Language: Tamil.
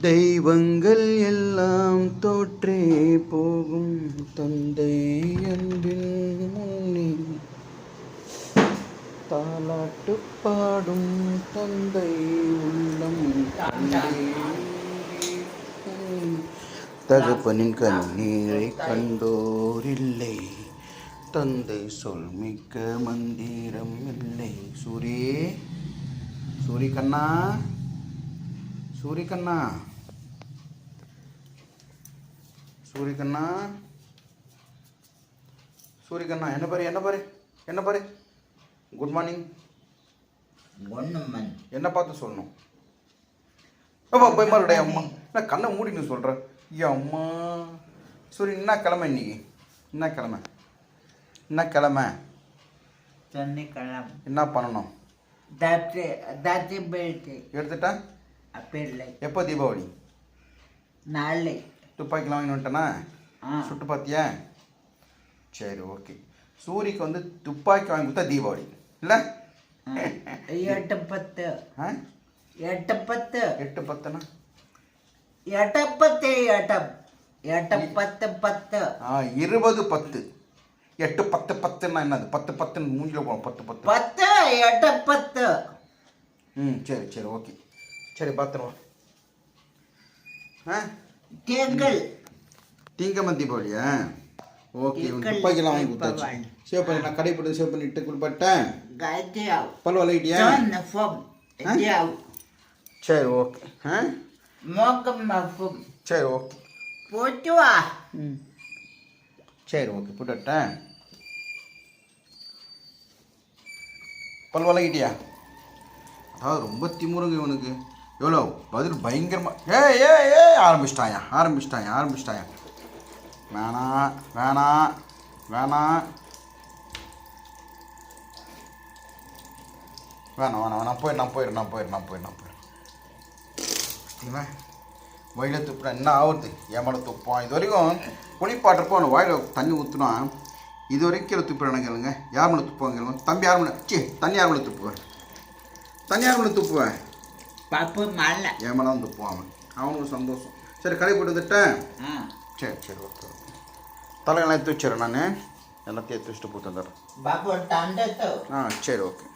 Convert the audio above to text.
தெய்வங்கள் எல்லாம் தோற்றே போகும் தந்தை அன்பின் முன்னே தாலாட்டு பாடும் தந்தை உள்ளம் தகப்பனின் கண்ணீரை கண்டோரில்லை. தந்தை சொல் மிக்க மந்திரம் இல்லை. சூரி சூரி கண்ணா சூரி கண்ணா சூரி கண்ணா சூரி கண்ணா என்ன பாரு என்ன பாரு. என்ன பாரு குட் மார்னிங் என்ன பார்த்து சொல்லணும்? அப்பா போய் மாறுடா அம்மா. நான் கண்ணை மூடின்னு சொல்கிறேன் ஐயா அம்மா. சரி என்ன கிழமை இன்னைக்கு? என்ன கிழமை? என்ன கிழமை? என்ன பண்ணணும்? தத்து போயிட்டு எடுத்துட்டா? அப்பில்லை எப்போ தீபாவளி? நாளை. துப்பாக்கிலாம் வாங்கி வந்துட்டேனா? சுட்டு பார்த்தியா? சரி ஓகே. சூரிக்கு வந்து துப்பாக்கி வாங்கி கொடுத்தா தீபாவளி. இல்லை? எட்டு பத்து. எட்டு பத்து. எட்டு பத்துனா? எட்டு பத்து எட்டு. எட்டு பத்து பத்து. ஆ இருபது பத்து. எட்டு பத்து பத்துன்னா என்னது? பத்து பத்துன்னு மூஞ்சில போகணும். பத்து பத்து. பத்து எட்டு பத்து. ம் சரி சரி ஓகே. சரி பார்த்துருவோம் ஆ? திங்கள். திங்கம்ம தீபாவளியா ஓகே துப்பாக்கிலாம் வாங்கி கொடுத்தாச்சு. சேவ் பண்ணி நான் கடை போட்டு சேவ் பண்ணிட்டு சொன்னஃபம் தியாவ் சரி ஓகே. ஆ? மோகம் மஃபம். சரி ஓகே. போட்டு வா. ம். சரி ஓகே போட்டுட்டேன். பல் வளைக்கிட்டியா? அதாவது ரொம்ப திமுருங்க இவனுக்கு. எவ்வளோ? பதில் பயங்கரமாக ஏ ஏ ஏ ஆரம்பிச்சிட்டாயா? ஆரம்பிச்சிட்டாயா? ஆரம்பிச்சிட்டாயா? வேணாம் வேணாம் வேணாம் வேணாம் வேணாம் வேணாம் போயிடு நான் போயிடு நான் போயிடு நான் போயிடு நான் போயிடுறேன் வயலில் வயில என்ன ஆகுது ஏமாட துப்பான்? இது வரைக்கும் குளிப்பாட்டுறப்போ அவன் வாயில் தண்ணி ஊற்றுனா இது வரைக்கும் கீழே துப்புறானு கேளுங்க. யார் மேலே துப்புவாங்க கேளுங்க. தம்பி யார் மேலே? சி தண்ணி யார் மேலே துப்புவேன் தண்ணி யார் மேலே துப்புவேன் பப்பு மலை என் மேலே தான் துப்புவான் அவன். அவனுக்கு சந்தோஷம். சரி கடை போட்டு வந்துட்டேன். சரி சரி ஓகே எடுத்து வச்சிடறேன் நான். எல்லாத்தையும் எடுத்து வச்சுட்டு போட்டு வந்துடுறேன். ஆ சரி ஓகே.